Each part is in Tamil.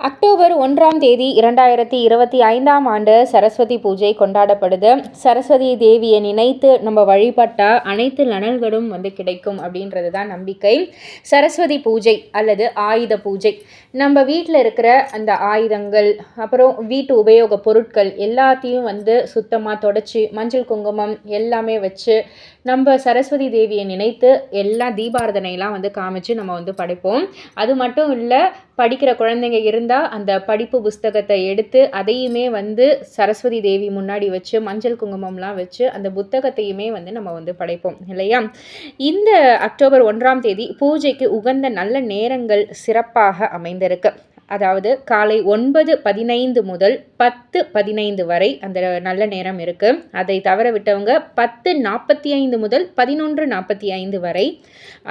அக்டோபர் ஒன்றாம் தேதி இரண்டாயிரத்தி இருபத்தி ஐந்தாம் ஆண்டு சரஸ்வதி பூஜை கொண்டாடப்படுது. சரஸ்வதி தேவியை நினைத்து நம்ம வழிபட்டால் அனைத்து நலன்களும் வந்து கிடைக்கும் அப்படின்றது தான் நம்பிக்கை. சரஸ்வதி பூஜை அல்லது ஆயுத பூஜை. நம்ம வீட்டில் இருக்கிற அந்த ஆயுதங்கள் அப்புறம் வீட்டு உபயோக பொருட்கள் எல்லாத்தையும் வந்து சுத்தமாக தொடச்சி மஞ்சள் குங்குமம் எல்லாமே வச்சு நம்ம சரஸ்வதி தேவியை நினைத்து எல்லா தீபாரதனையெல்லாம் வந்து காமிச்சு நம்ம வந்து படைப்போம். அது மட்டும் இல்லை படிக்கிற குழந்தைங்க இருந்தால் அந்த படிப்பு புஸ்தகத்தை எடுத்து அதையுமே வந்து சரஸ்வதி தேவி முன்னாடி வச்சு மஞ்சள் குங்குமம்லாம் வச்சு அந்த புத்தகத்தையுமே வந்து நம்ம வந்து படைப்போம் இல்லையா? இந்த அக்டோபர் ஒன்றாம் தேதி பூஜைக்கு உகந்த நல்ல நேரங்கள் சிறப்பாக அமைந்திருக்கு. அதாவது காலை ஒன்பது பதினைந்து முதல் பத்து பதினைந்து வரை அந்த நல்ல நேரம் இருக்குது அதை தவற விட்டவங்க பத்து நாற்பத்தி ஐந்து முதல் பதினொன்று நாற்பத்தி ஐந்து வரை.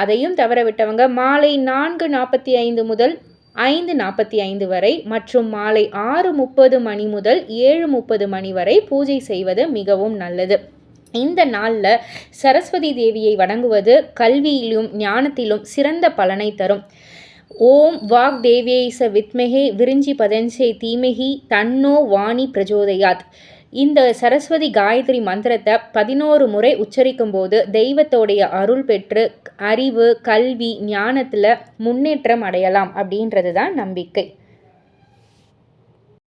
அதையும் தவற விட்டவங்க மாலை நான்கு நாற்பத்தி ஐந்து முதல் ஐந்து நாற்பத்தி ஐந்து வரை மற்றும் மாலை ஆறு முப்பது மணி முதல் ஏழு முப்பது மணி வரை பூஜை செய்வது மிகவும் நல்லது. இந்த நாளில் சரஸ்வதி தேவியை வணங்குவது கல்வியிலும் ஞானத்திலும் சிறந்த பலனை தரும். ஓம் வாக் தேவியைச வித்மகே விரிஞ்சி பதஞ்சே தீமகி தன்னோ வாணி பிரஜோதயாத். இந்த சரஸ்வதி காயத்ரி மந்திரத்தை பதினோரு முறை உச்சரிக்கும் போது தெய்வத்தோடைய அருள் பெற்று அறிவு கல்வி ஞானத்தில் முன்னேற்றம் அடையலாம் அப்படின்றது தான் நம்பிக்கை.